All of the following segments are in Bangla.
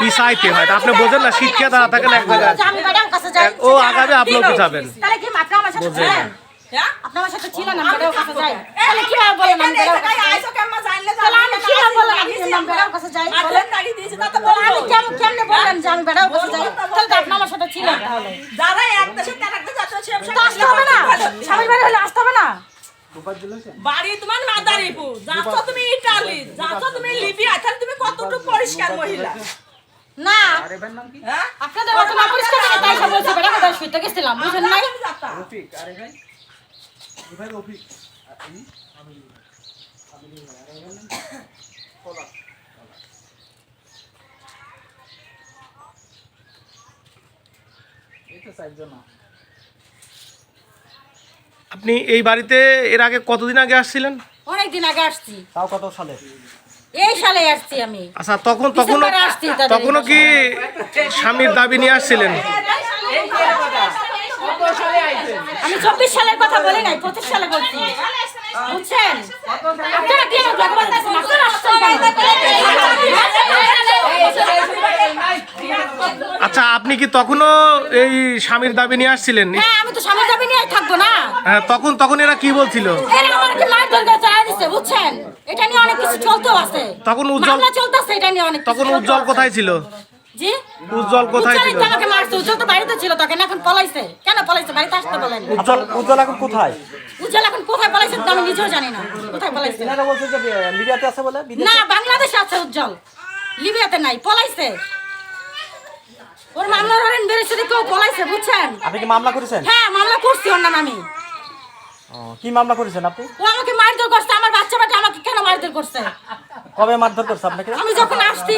পিছাইতে হয়। তা আপনি বোঝেন না শিক্ষা দ্বারা থাকেন এক জায়গায় ম্যাডাম কাছে যাই ও আগাবে আপনিও পিছাবেন তাহলে কি আপনি আমার সাথে না। হ্যাঁ? ছিলেন কাছে যাই তাহলে কি ভাবে বলেন আমি ম্যাডাম কাছে যাই? তাহলে আমি কি ভাবে আমি কাছে যাই? বলেন আমি কেমন কেমনে যে আমি ম্যাডাম কাছে যাই? তাহলে তো আপনি আমার সাথে ছিলেন তাহলে যারা এক দেশে তার এক দেশে যাচ্ছে, আসতে হবে না। স্বামীর বাড়ি হলে আসতে হবে না। বাড়ি তোমার মাদারীপুর। যাচ্ছ তুমি ইটালি যাচ্ছ তুমি লিবিয়া। তাহলে তুমি কতটুকু পরিষ্কার মহিলা? না। হ্যাঁ? আপনাদের মতো না পরিষ্কার থাকে তাই সব বলছি ম্যাডাম ওদের শুইতে গেছিলাম বুঝেন নাই? আপনি এই বাড়িতে এর আগে কতদিন আগে আসছিলেন? অনেকদিন আগে আসছি। তাও কত সালে? এই সালে আসছি আমি। আচ্ছা তখন তাদের তখনও কি স্বামীর দাবি নিয়ে আসছিলেন? আমি চব্বিশ সালের কথা বলি নাই পঁচিশ সালে বলছি। বুঝছেন? আপনারা কেন ব্লগ আপনারা আচ্ছা আপনি কি তখনও এই স্বামীর দাবি নিয়ে আসছিলেন? হ্যাঁ আমি তো স্বামী যাবি নিয়ে থাকব না। হ্যাঁ, তখন তখন এরা কি বলছিল? এরা মার দিচ্ছে বুঝছেন? এটা নিয়ে অনেক কিছু চলতেও আছে। তখন উজ্জ্বল- মামলা চলতেছে এটা নিয়ে অনেক তখন উজ্জ্বল কোথায় ছিল? জি? উজ্জ্বল কোথায় ছিল? তো আমাকে মারছে উজ্জ্বল তো বাড়িতে ছিল তখন এখন পলাইছে। কেন পলাইছে? বাড়িতে আসতে বলেন। উজ্জ্বল উজ্জ্বল এখন কোথায়? উজ্জ্বল এখন কোথায় পলাইছে আমি নিজেও জানি না। কোথায় পলাইছে? এনারা বলছে যে লিবিয়াতে আছে বলে? না বাংলাদেশে আছে উজ্জ্বল। লিবিয়াতে নাই পলাইছে। ওর মামলার হরেন বেড়েছে কেউ পলাইছে বুঝছেন? আপনি কি মামলা করেছেন? হ্যাঁ মামলা করছি ওর নামে আমি। কি মামলা করেছেন আপনি? ও আমাকে মারধর করছে আমার বাচ্চা বাচ্চা আমাকে কেন মারধর করছে? কবে মারধর করছে আপনাকে? আমি যখন আসছি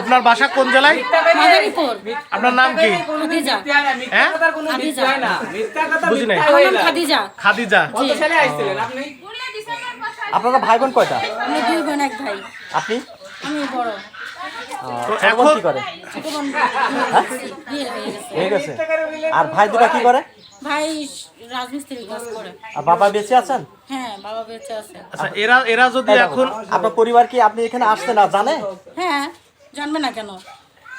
আপনার বাসা কোন জেলায়? মাদারীপুর। আপনার নাম কি? খাদিজা। হ্যাঁ? বুঝি নাই। আপনারা ভাই বোন কয়টা? আমি দুই বোন এক ভাই। আপনি? আমি বড়। এখন- কি করে? ছোট বোন বিয়ে হয়ে আর ভাই দুটা কি করে? ভাই রাজমিস্ত্রি কাজ করে। আর বাবা বেঁচে আছেন? হ্যাঁ বাবা বেঁচে আছে। আচ্ছা এরা এরা যদি এখন আপনার পরিবার কি আপনি এখানে আসতে না? জানে? হ্যাঁ জানবে না কেন?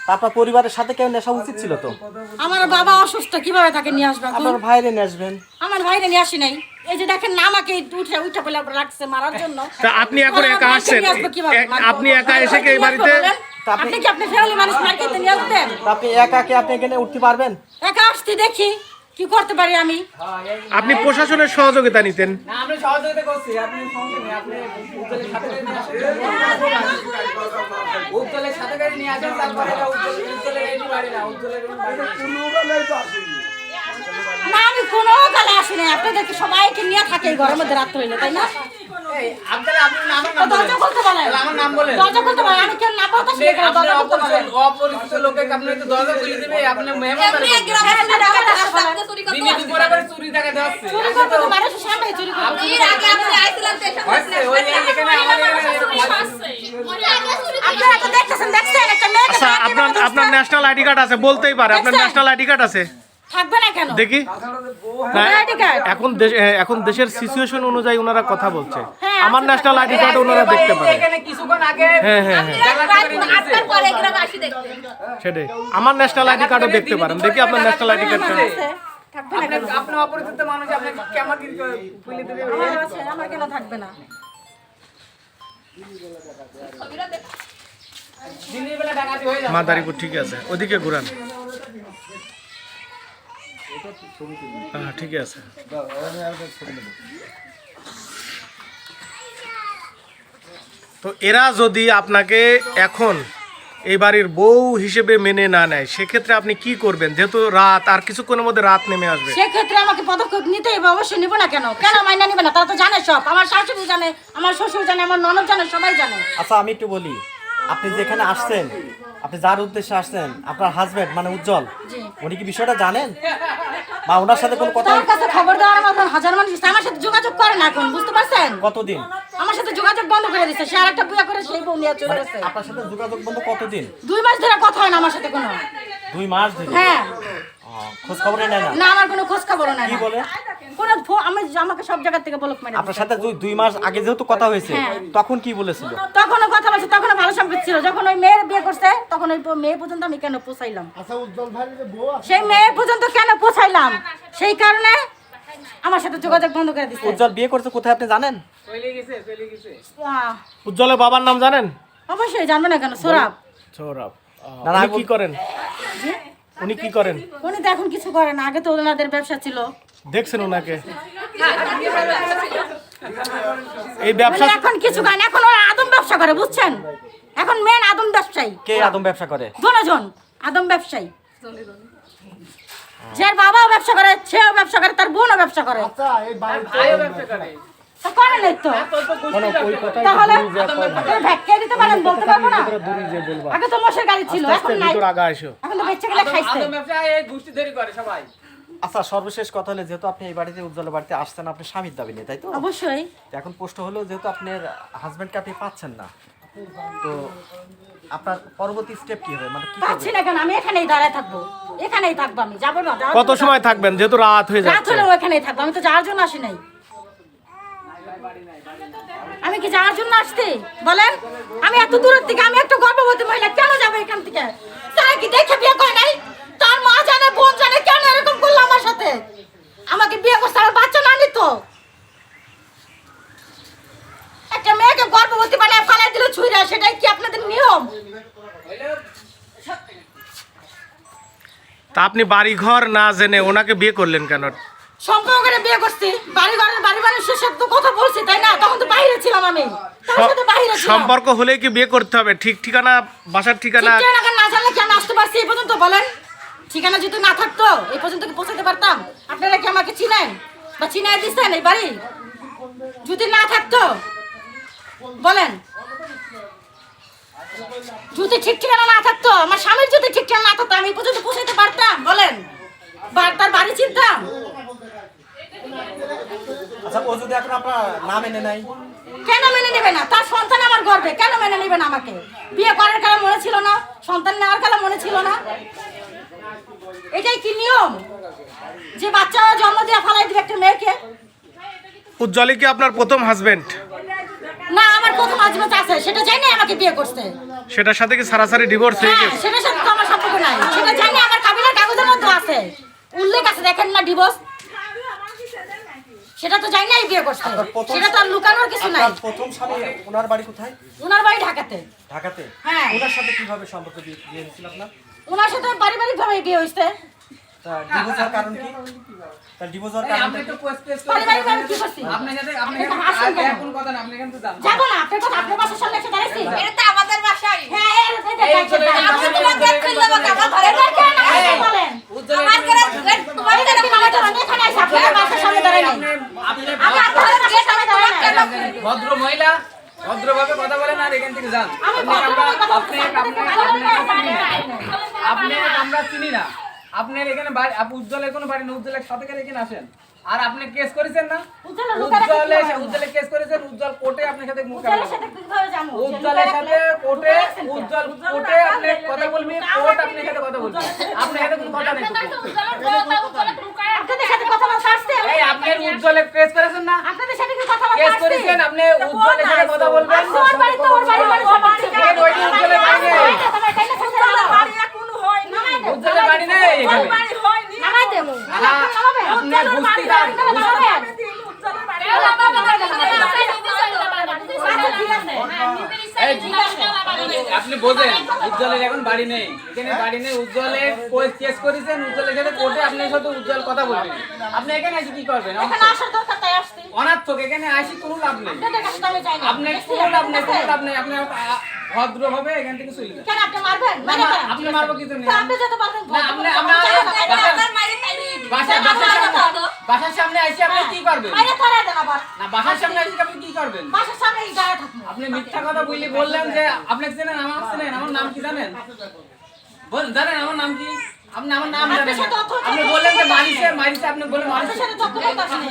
আপনার পরিবারের সাথে কেউ নেশা উচিত ছিল তো? আমার বাবা অসুস্থ কীভাবে তাকে নিয়ে আসবে এখন? আপনার ভাইরে নিয়ে আসবেন। আমার ভাইরে নিয়ে আসি নাই। এই যে দেখেন না আমাকে উঠে উঠে বলে রাখছে মারার জন্য। তা আপনি এখন একা আসছেন? আপনি একা এসে কি এই বাড়িতে? আপনি- কি আপনি ফ্যামিলি মানুষ মার্কেটে নিয়ে আসবেন? আপনি একা কি আপনি এখানে উঠতে পারবেন? একা আসতে দেখি কি করতে পারি আমি? আপনি প্রশাসনের সহযোগিতা নিতেন। না, আমরা সহযোগিতা করছি। আপনি সমস্যা নেই আপনি উজ্জ্বলের সাথে করে নিয়ে আসেন। উজ্জ্বলের সাথে করে নিয়ে আসেন তারপরে উজ্জ্বলের বাড়ি না উজ্জ্বলের বাড়ি না। না আমি কোনো কালে আসি নাই। আপনাদেরকে সবাইকে নিয়ে থাকে এই ঘরের মধ্যে রাত্রে হইলে তাই না? দরজা খুলতে। দরজা খুলতে আমি না অপরিচিত লোকে আপনি তো দরজা খুলে দিবে? আপনি মেহমান চুরি চুরি তো সামনে চুরি তো আপনার ন্যাশনাল আইডি কার্ড আছে বলতেই পারে। আপনার ন্যাশনাল আইডি কার্ড আছে। থাকবে না কেন? দেখি। আমার ID card? এখন এখন দেশের সিচুয়েশন অনুযায়ী ওনারা কথা বলছে। হ্যাঁ, আমার ন্যাশনাল আইডি কার্ড ওনারা দেখতে পারে এখানে কিছুক্ষণ আগে হ্যাঁ হ্যাঁ। হ্যাঁ সেটাই। আমার ন্যাশনাল আইডি কার্ডও দেখতে পারেন। দেখি আপনার ন্যাশনাল আইডি কার্ডটা আছে। থাকবে না কেন? আপনি আপনি অপরিচিত মানুষ আপনাকে কেমন কি খুলে দিবে? আমার কেন থাকবে না? দিনের বেলা ডাকাতি হয়ে যাবে। মাদারীপুর ঠিক আছে। ওদিকে ঘুরান। হ্যাঁ ঠিক আছে। তো এরা যদি আপনাকে এখন এই বাড়ির বউ হিসেবে মেনে না নেয় সেক্ষেত্রে আপনি কি করবেন? যেহেতু রাত আর কিছুক্ষণের মধ্যে রাত নেমে আসবে। সেক্ষেত্রে আমাকে পদক্ষেপ নিতে হবে অবশ্যই নিব না কেন? কেন মাইনা নিবে না? তারা তো জানে সব। আমার শাশুড়ি জানে আমার শ্বশুর জানে আমার ননদ জানে সবাই জানে। আচ্ছা আমি একটু বলি। আপনি যেখানে আসছেন আপনি যার উদ্দেশ্যে আসছেন আপনার হাজবেন্ড মানে উজ্জ্বল। উনি কি বিষয়টা জানেন? বা ওনার সাথে কোনো কথা তার কাছে খবর দেওয়ার মতন হাজার মানুষ। আমার সাথে যোগাযোগ করে না এখন বুঝতে পারছেন? কতদিন? আমার সাথে যোগাযোগ বন্ধ করে দিচ্ছে সে আরেকটা বিয়ে করে সেই বউ নিয়ে চলে গেছে। আপনার সাথে যোগাযোগ বন্ধ কতদিন? দুই মাস ধরে কথা হয় না আমার সাথে কোনো। দুই মাস ধরে? হ্যাঁ। ও, খোঁজ খবরে নেয় না? না আমার কোনো খোঁজ খবরও নাই কি বলে? কোনো ফো- আমাকে সব জায়গা থেকে ব্লক মেরে আপনার সাথে দুই- দুই মাস আগে যেহেতু কথা হয়েছে হ্যাঁ। তখন কি বলেছিল? তখনও কথা বলছে তখনও ভালো সম্পর্ক ছিল। যখন ওই মেয়ের বিয়ে করছে তখন ওই মেয়ে পর্যন্ত আমি কেন পোষাইলাম? সেই মেয়ে পর্যন্ত কেন পোষাইলাম? সেই কারণে আমার সাথে যোগাযোগ বন্ধ করে দিচ্ছে উজ্জ্বল বিয়ে করছে কোথায় আপনি জানেন? চলে গেছে চলে গেছে। উজ্জ্বলের বাবার নাম জানেন? অবশ্যই জানবে না কেন সোরাব সৌরভ। না, কি করেন? উনি কি করেন? উনি তো এখন কিছু করেন আগে তো ওনাদের ব্যবসা ছিল। দেখছেন ওনাকে? এই ব্যবসা এখন কিছু গান এখন ওরা আদম ব্যবসা করে বুঝছেন? এখন মেন আদম ব্যবসায়ী। কে আদম ব্যবসা করে? দুজন আদম ব্যবসায়ী। যার বাবাও ব্যবসা করে সেও ব্যবসা করে তার বোনও ব্যবসা করে। বলবা। আগে তো মশের গাড়ি ছিল এখন নাই। এখন তো বেঁচে গেলে খাইছে। আদম ব্যবসা এই গোষ্ঠী ধরে করে সবাই। আচ্ছা সর্বশেষ কথা হলো যেহেতু আপনি এই বাড়িতে উজ্জ্বল বাড়িতে আসছেন আপনি স্বামীর দাবি নিয়ে তাই তো? অবশ্যই। এখন প্রশ্ন হলো যেহেতু আপনার হাজবেন্ডকে আপনি পাচ্ছেন না তো আপনার পরবর্তী স্টেপ কি হবে? মানে কি পাচ্ছি করবেন না কেন? আমি এখানেই দাঁড়ায় থাকব। এখানেই থাকব আমি। যাব না যাওয়ার কত সময় থাকবেন? যেহেতু রাত হয়ে রাত যাচ্ছে। হলেও এখানেই থাকব। আমি তো যাওয়ার জন্য আসি নাই। আমি কি যাওয়ার জন্য আসছি? বলেন। আমি এত দূরের থেকে আমি একটা গর্ভবতী মহিলা কেন যাব এখান থেকে? তারা কি দেখে বিয়ে করে নাই তার মা জানে বোন জানে কেন এরকম করল আমার সাথে আমাকে বিয়ে করছে আমার বাচ্চা না নিত। একটা মেয়েকে গর্ভবতী বানায় ফালাই দিল ছুঁড়ে সেটাই কি আপনাদের নিয়ম? তা আপনি বাড়ি ঘর না জেনে ওনাকে বিয়ে করলেন কেন? সম্পর্ক করে বিয়ে করছি বাড়ি ঘরের বাড়ি সাথে তো কথা বলছি তাই না? তখন তো বাইরে ছিলাম আমি। তার সাথে বাইরে ছিলাম। সম্পর্ক হলে কি বিয়ে করতে হবে? ঠিক ঠিকানা বাসার ঠিকানা? ঠিকানা না জানলে কি আমি আসতে পারছি? এই পর্যন্ত বলেন। ঠিকানা যদি না থাকতো এই পর্যন্ত কি পৌঁছাতে পারতাম? আপনারা কি আমাকে চিনেন? বা চিনাই দিচ্ছেন এই বাড়ি? যদি না থাকতো বলেন। যদি ঠিক ঠিকানা না থাকতো আমার স্বামীর যদি ঠিক ঠিকানা না থাকতো আমি পর্যন্ত পৌঁছাতে পারতাম বলেন। তার বাড়ি চিনতাম। আচ্ছা ও যদি এখন আপনার না মেনে নাই? কেন মেনে নেবে না? তার সন্তান আমার গর্বে কেন মেনে নেবে না আমাকে? বিয়ে করার কালে মনে ছিল না সন্তান নেওয়ার কালে মনে ছিল না। এটাই কি নিয়ম? যে বাচ্চা জন্ম দিয়ে ফালাই দিবে একটা মেয়েকে? উজ্জ্বলই কি আপনার প্রথম হাজবেন্ড না আমার প্রথম আজমাত আছে। সেটা জানি আমাকে বিয়ে করতে। সেটার সাথে কি সারাসারি ডিভোর্স হয়ে হ্যাঁ গেছে? সেটার সাথে তো আমার সম্পর্ক নাই। সেটা জানি আমার কাবিলের কাগজের মধ্যে আছে। উল্লেখ আছে দেখেন না ডিভোর্স সেটা তো জানি নাই বিয়ে করতে। সেটা তো আর লুকানোর কিছু নাই। আপনার প্রথম স্বামী ওনার বাড়ি কোথায়? ওনার বাড়ি ঢাকাতে। ঢাকাতে? হ্যাঁ। ওনার সাথে কীভাবে সম্পর্ক বিয়ে বিয়ে আপনার? ওনার সাথে পারিবারিক ভাবে বিয়ে ডিভোর্স হওয়ার কারণ কি? তার ডিভোর্স কারণ আপনি তো কোয়েস কেস পারিবারিক ভাবে কি করছি? আপনি সাথে আপনি এটা হাসছেন কথা না আপনি কিন্তু যান যাব না আপনার কথা আপনার বাসার সামনে এসে দাঁড়াইছি এটা তো আমাদের বাসায়। হ্যাঁ এর এটা এই চলে গেল, আপনি চলে গেট খুললে আমাকে আমার ঘরে না এই, বলেন আমার ঘরে গেট তোমার গেট আমার ঘরে এখানে এসে আপনার বাসার সামনে দাঁড়াই আপনি আমি আপনার বাসার সামনে দাঁড়াই ভদ্র মহিলা ভদ্রভাবে কথা বলেন আর এখান থেকে যান। আপনি না আপনার এখানে বাড়ি উজ্জ্বলের কোনো বাড়ি না উজ্জ্বলের সাথে করে এখানে আসেন আর আপনি কেস করেছেন না উজ্জ্বলে উজ্জ্বলে কেস করেছেন উজ্জ্বল কোর্টে আপনার সাথে উজ্জ্বলের সাথে কোর্টে উজ্জ্বল কোর্টে আপনি কথা বলবি কোর্ট আপনার সাথে কথা বলবে আপনার সাথে কোনো কথা নেই আপনাদের সাথে কথা বলতে আসছে এই আপনার উজ্জ্বলে কেস করেছেন না আপনাদের সাথে কি কথা বলতে কেস করেছেন আপনি উজ্জ্বলের সাথে কথা বলবেন ওর বাড়ি তো ওর বাড়ি মানুষ আমার থেকে এই উজ্জ্বলের বাড়ি নেই। তোমার কাইলে সাথে বাড়ি এখনও হয়নি উজ্জ্বলের বাড়ি নেই এখানে বাড়ি হয়নি নামাই দেবো আহা, আপনার বুঝতে দাও উজ্জ্বলের বাড়ি এই, আপনি বোঝেন উজ্জ্বলের এখন বাড়ি নেই। এখানে বাড়ি নেই উজ্জ্বলে কেস করেছেন উজ্জ্বলের সাথে কোর্টে আপনার সাথে উজ্জ্বল কথা বলবেন। আপনি এখানে এসে কি করবেন? অনার্থক এখানে আসি কোনো লাভ নেই। আপনাদের কাছে তো আমি যাই না আপনি কোনো লাভ নেই কোনো লাভ নেই। আপনি ভদ্র হবে এখান থেকে চলে যান। কেন আপনি মারবেন? মানে আপনি মারবো কিছু নেই। আপনি যেতে পারবেন। না, আপনি- আমরা- বাসা- সামনে বাসার সামনে আসি আপনি কি করবেন? বাইরে ধরে দেন আবার। না বাসার সামনে আসি আপনি কি করবেন? বাসার সামনে এই দাঁড়া থাকব। আপনি মিথ্যা কথা বললে বললেন যে আপনি চেনেন আমার চেনেন আমার নাম কি জানেন? বল জানেন আমার নাম কি? আপনি আমার নাম জানেন আপনি বললেন যে মারিছে মারিছে আপনি বলে মারিছে। সাথে তর্ক করতে আসেনি।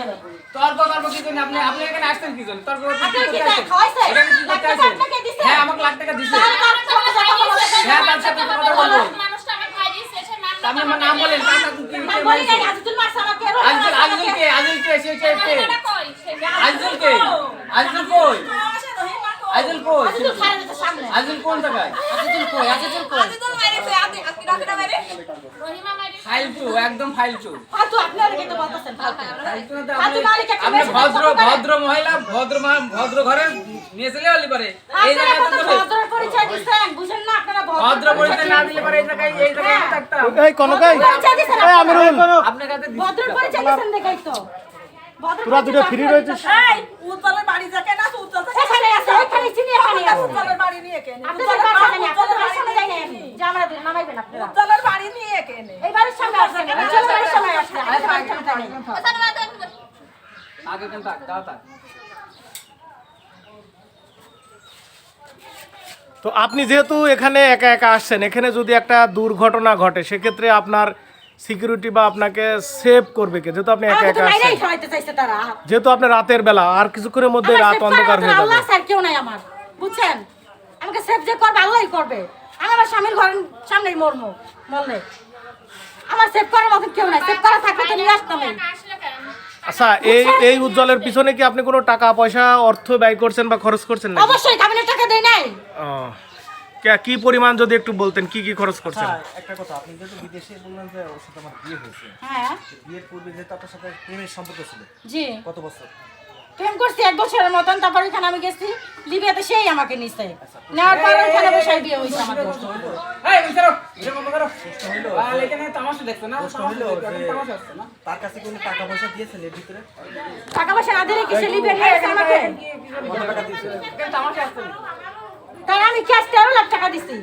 তর্ক তর্ক কি জন্য? আপনি আপনি এখানে আসছেন কি জন্য? তর্ক করতে আপনি কি খাওয়াইছে? এখানে কি করতে দিছে? হ্যাঁ আমাকে লাখ টাকা দিছে। বলা হ্যাঁ তার সাথে কথা বলব মানুষটা আমার ভাই দিচ্ছে সে নাম আপনি আমার নাম বলেন কাকা কি কি বলি নাই, আজিজুল মারছে আমাকে, কে? আজল কে? সে কে কে? আজল কে কই? কই? আজিজুল সামনে। কোন জায়গায়? আজিজুল কই, আজিজুল কই? টু একদম ফাইল ফালতু, আপনি কিন্তু বলতেছেন, ফালতু। ফালতু আপনি মালিক আপনি ভদ্র ভদ্র মহিলা ভদ্র ভদ্র ঘরে নিয়ে চলে গেলি পারে। এই জায়গায় তো ভদ্র পরিচয় বুঝেন না আপনারা ভদ্র ভদ্র পরিচয় না দিলে পারে এই জায়গায় এই জায়গায় আমি থাকতাম। এই কনকাই পরিচয় এই আমিরুল। আপনার কাছে ভদ্র পরিচয় দিচ্ছেন দেখেই তো। তোরা দুটো ফ্রি রয়েছিস? এই উজ্জ্বলের বাড়ি যাকে না উজ্জ্বল এখানে আছে, ওইখানে চিনি, এখানে আছে। উজ্জ্বলের বাড়ি নিয়ে কেন। আপনাদের বাসা জানি, আপনাদের বাসা আমি জানি না আমি। যে আমার নামাইবেন আপনারা। উজ্জ্বলের বাড়ি নিয়ে কেন। এই বাড়ির সামনে আসছেন, উজ্জ্বল বাড়ির সামনে বাড়ির সামনে জানি। আগে কেন থাক দাও থাক। তো আপনি যেহেতু এখানে একা একা আসছেন এখানে যদি একটা দুর্ঘটনা ঘটে সেক্ষেত্রে আপনার সিকিউরিটি বা আপনাকে সেভ করবে কে? যেহেতু আপনি একা একা তারা। যেহেতু আপনি রাতের বেলা আর কিছুক্ষণের মধ্যে রাত অন্ধকার হয়ে যাবে। আল্লাহ স্যার কেউ নাই আমার বুঝছেন? আমাকে সেভ যে করবে আল্লাহই করবে। আমি আমার স্বামীর ঘরের সামনেই মরমু বললে। আমার সেভ করার মতো কেউ নাই সেভ করা থাকলে তো নিয়ে আসতাম আচ্ছা এই এই উজ্জ্বলের পিছনে কি আপনি কোনো টাকা পয়সা অর্থ ব্যয় করছেন বা খরচ করছেন না অবশ্যই কাবিনের টাকা দেয় নাই। কি পরিমাণ যদি একটু বলতেন কি কি খরচ করছেন আচ্ছা একটা কথা আপনি যেহেতু বিদেশে বললেন যে ওর সাথে আমার বিয়ে হয়েছে হ্যাঁ বিয়ের পূর্বে যেহেতু আপনার সাথে প্রেমের সম্পর্ক ছিল জি কত বছর প্রেম করছি এক বছরের মতন তারপর ওইখানে আমি গেছি লিবিয়াতে সেই আমাকে নিছে নেওয়ার পর ওইখানে বসাই বিয়ে হয়েছে আমাদের এই বলছো এটা বন্ধ করো আর এখানে তামাশা দেখছ না প্রশ্ন হলো দেখছ, যে এখন তামাশা হচ্ছে না তার কাছে কোনো টাকা পয়সা দিয়েছেন এর ভিতরে টাকা পয়সা না দিলে কিসে লিবিয়া নিয়ে আমাকে কত টাকা দিয়েছেন তামাশা তাই আমি ক্যাশ তেরো লাখ টাকা দিছি?